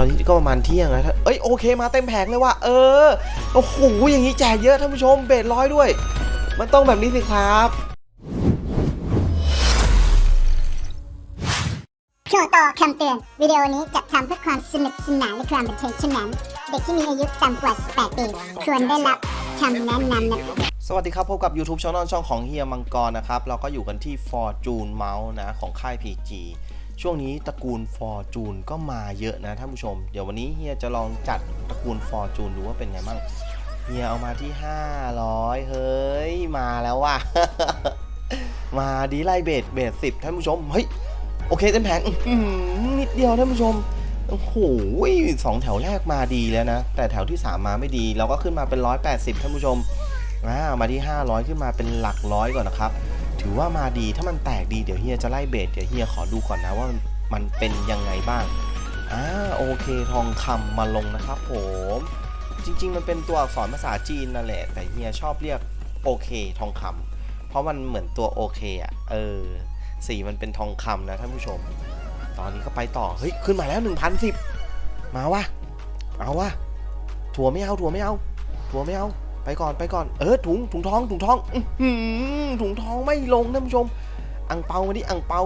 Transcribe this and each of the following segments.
ตอนนี้ก็ประมาณเที่ยงแล้วถ้าเอ้ยโอเคมาเต็มแผงเลยว่ะเออโอ้โหอย่างนี้แจกเยอะท่านผู้ชมเบสร้อยด้วย มันต้องแบบนี้สิครับโปรต่อคำเตือน วิดีโอนี้จัดทำเพื่อความสนุกสนานและความบันเทิงเท่านั้น เด็กที่มีอายุต่ำกว่า 18 ปี ควรได้รับคำแนะนำนะครับ สวัสดีครับ พบกับ YouTube Channel ช่องของเฮียมังกรนะครับ เราก็อยู่กันที่ Fortune Mouse นะ ของค่าย PG ช่วงนี้ตระกูล Fortune ก็มาเยอะนะท่านผู้ชม เดี๋ยววันนี้เฮียจะลองจัดตระกูล Fortune ดูว่าเป็นไงบ้างเฮียเอามาที่ 500 เฮ้ย มาแล้วว่ะ มาดีไลเบสเบสสิบท่านผู้ชม เฮ้ย โอเคเต็มแผงนิดเดียวท่านผู้ชม โอ้โหสองแถวแรกมาดีแล้วนะ แต่แถวที่ 3 มาไม่ดี เราก็ขึ้นมาเป็น 180 ท่านผู้ชมอ่ามาที่ 500 ขึ้นมาเป็นหลักร้อยก่อนนะครับ ถือว่ามาดีถ้ามันแตกดีเดี๋ยวเฮียจะไล่เบสเดี๋ยวเฮียขอดูก่อนนะว่ามันเป็นยังไงบ้างอ่าโอเคทองคำมาลงนะครับผมจริง ๆ มันเป็นตัวอักษรภาษาจีนนั่นแหละ แต่เฮียชอบเรียกโอเคทองคำเพราะมันเหมือนตัวโอเคอะเออสีมันเป็นทองคำนะท่านผู้ชม ตอนนี้ก็ไปต่อเฮ้ยขึ้นมาแล้ว1,010มาวะเอาวะถั่วไม่เอาถั่วไม่เอาถั่วไม่เอา ไปก่อนไปก่อนเออถุงถุงทองถุงทองอื้อหือถุงทองไม่ลงท่านผู้ชมอังเปามาดิอังเปา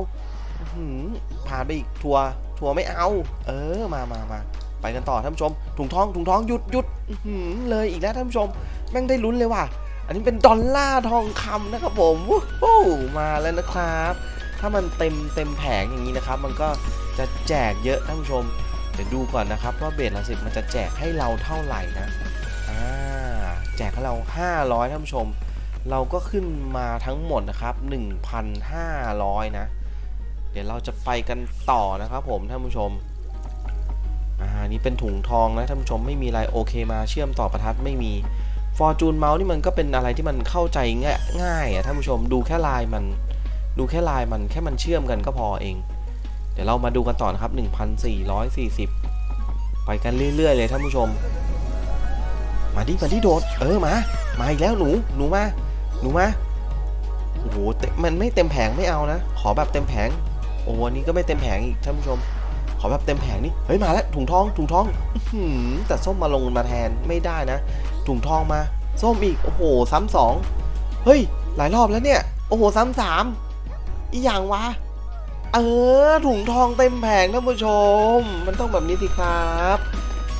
ผ่านไปอีกถั่วถั่วไม่เอา เออมามามาไปกันต่อท่านผู้ชม ถุงทองถุงทองหยุดหยุดเลยอีกแล้วท่านผู้ชมแม่งได้ลุ้นเลยว่ะอันนี้เป็นดอลลาร์ทองคำนะครับผมวู้มาแล้วนะครับ ถ้ามันเต็มเต็มแผงอย่างนี้นะครับ มันก็จะแจกเยอะท่านผู้ชมเดี๋ยวดูก่อนนะครับว่าเบสละสิบมันจะแจกให้เราเท่าไหร่นะอ่า แจกให้เรา 500ท่านผู้ชม เราก็ขึ้นมาทั้งหมดนะครับ 1,500 นะ เดี๋ยวเราจะไปกันต่อนะครับผมท่านผู้ชมอ่านี่เป็นถุงทองนะท่านผู้ชมไม่มีอะไรโอเคมาเชื่อมต่อประทัดไม่มี Fortune Mouse นี่มันก็เป็นอะไรที่มันเข้าใจง่ายง่ายอะท่านผู้ชมดูแค่ลายมันดูแค่ลายมันแค่มันเชื่อมกันก็พอเอง เดี๋ยวเรามาดูกันต่อนะครับ 1,440 ไปกันเรื่อยๆเลยท่านผู้ชม มาดิมาดิโดด เออมา มาอีกแล้วหนู หนูมา หนูมา โอ้โหเต็มมันไม่เต็มแผงไม่เอานะ ขอแบบเต็มแผง โอ้โหอันนี้ก็ไม่เต็มแผงอีกท่านผู้ชม ขอแบบเต็มแผงนี่เฮ้ยมาแล้วถุงทอง ถุงทองแต่ส้มมาลงมาแทนไม่ได้นะ ถุงทองมา ส้มอีก โอ้โห ซ้ำสอง เฮ้ย หลายรอบแล้วเนี่ย โอ้โห ซ้ำสาม อีอย่างวะ เออ ถุงทองเต็มแผงท่านผู้ชม มันต้องแบบนี้สิครับ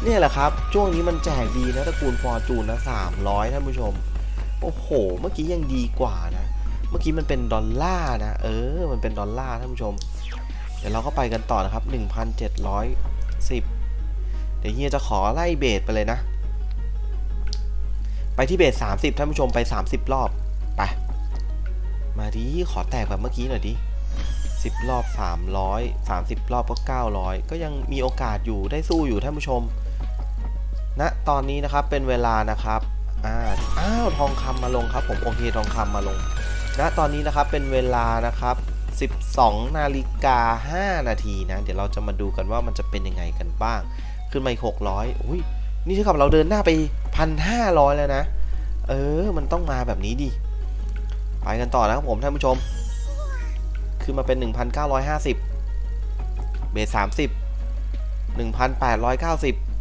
นี่แหละครับ ช่วงนี้มันแจกดีนะตระกูลฟอร์จูนนะสามร้อยท่านผู้ชม โอ้โห เมื่อกี้ยังดีกว่านะ เมื่อกี้มันเป็นดอลลาร์นะ เออ มันเป็นดอลลาร์ท่านผู้ชม เดี๋ยวเราก็ไปกันต่อนะครับ 1,710 เดี๋ยวเฮียจะขอไล่เบสไปเลยนะ ไปที่เบส30 ท่านผู้ชมไป 30 รอบ ไป มาดิ ขอแตกแบบเมื่อกี้หน่อยดิ10 รอบ 300 30 รอบก็ 900 ก็ยังมีโอกาสอยู่ได้สู้อยู่ท่านผู้ชม ณนะตอนนี้นะครับเป็นเวลานะครับอ่าอ้าวทองคำมาลงครับ ผมโอเคทองคำมาลงณนะตอนนี้นะครับเป็นเวลานะครับ12นาฬิกา5นาทีนะ เดี๋ยวเราจะมาดูกันว่ามันจะเป็นยังไงกันบ้าง ขึ้นมาอีก600อุ้ยนี่เท่ากับเราเดินหน้าไป 1,500 แล้วนะ เออ มันต้องมาแบบนี้ดิ ไปกันต่อนะครับผมท่านผู้ชม ขึ้นมาเป็น 1,950 เบส30 1,890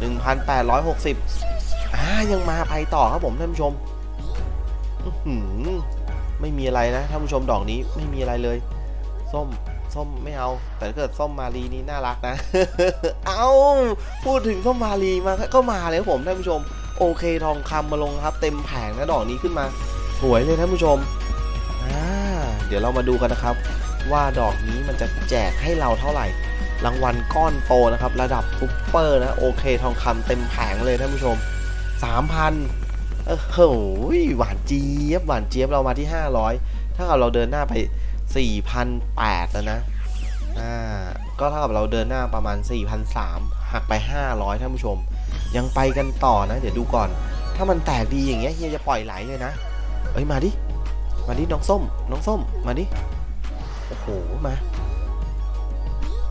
1,860อ่ายังมาไปต่อครับผมท่านผู้ชมไม่มีอะไรนะท่านผู้ชมดอกนี้ไม่มีอะไรเลย ส้มส้มไม่เอา แต่เกิดส้มมารีนี่น่ารักนะ เอาพูดถึงส้มมารีมาก็มาเลยผมท่านผู้ชม โอเคทองคำมาลงครับ เต็มแผงนะดอกนี้ขึ้นมา สวยเลยท่านผู้ชมอ่าเดี๋ยวเรามาดูกันนะครับ ว่าดอกนี้มันจะแจกให้เราเท่าไหร่ รางวัลก้อนโตนะครับ ระดับซุปเปอร์นะ โอเคทองคำเต็มแผงเลยท่านผู้ชม 3,000 เออโหยหวานเจี๊ยบ หวานเจี๊ยบเรามาที่ 500 ถ้ากับเราเดินหน้าไป 4,800แล้วนะ อ่า ก็เท่ากับเราเดินหน้าประมาณ 4,300หักไป 500ท่านผู้ชม ยังไปกันต่อนะ เดี๋ยวดูก่อน ถ้ามันแตกดีอย่างเงี้ยเฮียจะปล่อยไหลเลยนะ เอ้ยมาดิ มาดิน้องส้ม น้องส้ม มาดิ โอ้โห มา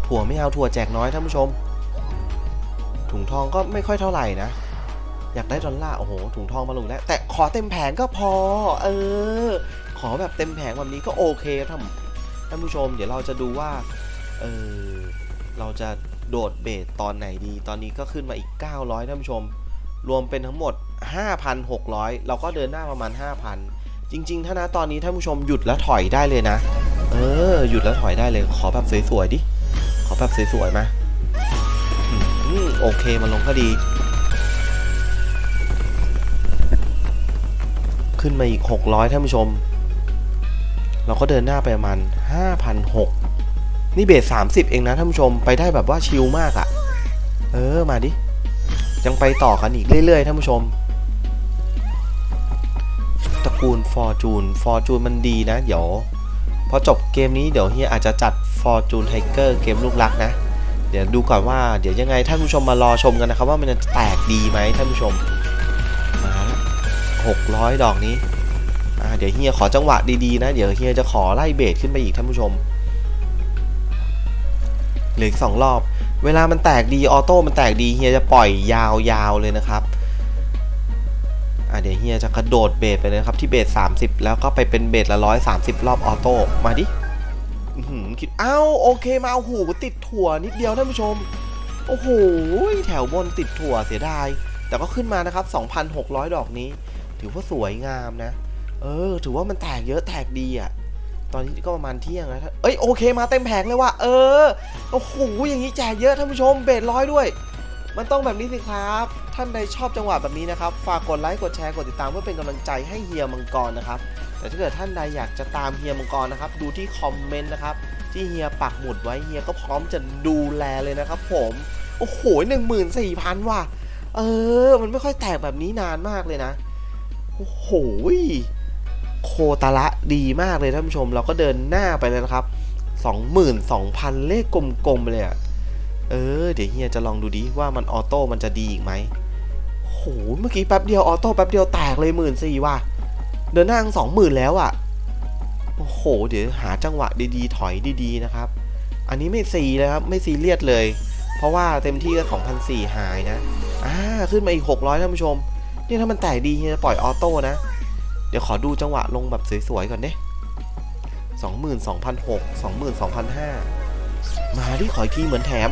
ถั่วไม่เอาถั่วแจกน้อยท่านผู้ชม ถุงทองก็ไม่ค่อยเท่าไหร่นะ อยากได้ดอลลาร์โอ้โห ถุงทองมาลงแล้ว แต่ขอเต็มแผงก็พอ เออ ขอแบบเต็มแผงแบบนี้ก็โอเคท่านท่านผู้ชม เดี๋ยวเราจะดูว่า เออ เราจะโดดเบสตอนไหนดี ตอนนี้ก็ขึ้นมาอีก 900ท่านผู้ชม รวมเป็นทั้งหมด 5,600 เราก็เดินหน้าประมาณ 5,000 จริง ๆ ถ้านะตอนนี้ท่านผู้ชมหยุดแล้วถอยได้เลยนะ เออ หยุดแล้วถอยได้เลย ขอแบบสวยๆดิ ขอแบบสวยๆมาโอเคมันลงก็ดี ขึ้นมาอีก 600ท่านผู้ชม เราก็เดินหน้าไปประมาณ5,600นี่เบส30 เองนะท่านผู้ชมไปได้แบบว่าชิลมากอะ่ะ เออมาดิ ยังไปต่อกันอีกเรื่อยๆท่านผู้ชมตระกูล Fortune Fortune มันดีนะ เดี๋ยว พอจบเกมนี้เดี๋ยวเฮียอาจจะจัด Fortune Tiger เกมลูกรักนะ เดี๋ยวดูก่อนว่าเดี๋ยวยังไงท่านผู้ชมมารอชมกันนะครับ ว่ามันจะแตกดีไหมท่านผู้ชม มาละ600ดอกนี้เดี๋ยวเฮียขอจังหวะดีๆนะ เดี๋ยวเฮียจะขอไล่เบสขึ้นไปอีกท่านผู้ชมเหลืออีกสองรอบ เวลามันแตกดีออโต้มันแตกดีเฮียจะปล่อยยาวๆเลยนะครับอะเดี๋ยวเฮียจะกระโดดเบสไปเลยนะครับที่เบส30 แล้วก็ไปเป็นเบสละร้อยสามสิบรอบออโต้มาดิ คิด อ้าวโอเคมาโอ้โหติดถั่วนิดเดียวท่านผู้ชม โอ้โหแถวบนติดถั่วเสียดาย แต่ก็ขึ้นมานะครับ 2,600 ดอกนี้ ถือว่าสวยงามนะ เออ ถือว่ามันแตกเยอะแตกดีอะ ตอนนี้ก็ประมาณเที่ยงแล้วเอ้ยโอเคมาเต็มแผงเลยว่ะ เออ โอ้โหอย่างนี้แจกเยอะท่านผู้ชม เบสร้อยด้วย มันต้องแบบนี้สิครับ ท่านใดชอบจังหวะแบบนี้นะครับ ฝากกดไลค์กดแชร์กดติดตามเพื่อเป็นกำลังใจให้เฮียมังกรนะครับ แต่ถ้าเกิดท่านใดอยากจะตามเฮียมังกรนะครับ ดูที่คอมเมนต์นะครับที่เฮียปักหมุดไว้เฮียก็พร้อมจะดูแลเลยนะครับผม โอ้โหหนึ่งหมื่นสี่พันว่ะ เออ มันไม่ค่อยแตกแบบนี้นานมากเลยนะ โอ้โหโคตาระดีมากเลยท่านผู้ชม เราก็เดินหน้าไปเลยนะครับ22,000เลขกลมๆเลยอะเออ เดี๋ยวเฮียจะลองดูดิว่ามันออโต้มันจะดีอีกไหม โหเมื่อกี้แป๊บเดียวออโต้แป๊บเดียวแตกเลยหมื่นสี่ว่ะ เดินหน้าสองหมื่นแล้วอะโอ้โห เดี๋ยวหาจังหวะดีๆ ถอยดีๆนะครับ อันนี้ไม่ซีเลยครับ ไม่ซีเรียสเลย เพราะว่าเต็มที่ก็2,004หายนะ อ่า ขึ้นมาอีก600ท่านผู้ชม นี่ถ้ามันแตกดีเฮียจะปล่อยออโต้นะ เดี๋ยวขอดูจังหวะลงแบบสวยๆก่อนเด้สองหมื่นสองพันหกสองหมื่นสองพันห้ามาดิขออีกทีเหมือนแถม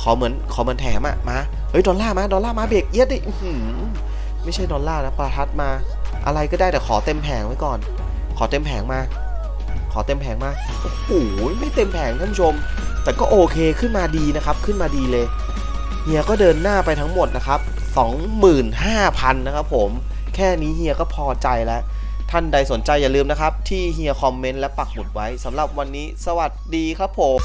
ขอเหมือนขอเหมือนแถมอะมา เฮ้ย ดอลลาร์มา ดอลลาร์มาเบรกเอียดดิไม่ใช่ดอลลาร์นะประทัดมา อะไรก็ได้แต่ขอเต็มแผงไว้ก่อน ขอเต็มแผงมา ขอเต็มแผงมา โอ้โห ไม่เต็มแผงท่านผู้ชม แต่ก็โอเคขึ้นมาดีนะครับ ขึ้นมาดีเลย เฮียก็เดินหน้าไปทั้งหมดนะครับ 25,000 นะครับผม แค่นี้เฮียก็พอใจแล้ว ท่านใดสนใจอย่าลืมนะครับ ที่เฮียคอมเมนต์และปักหมุดไว้สำหรับวันนี้ สวัสดีครับผม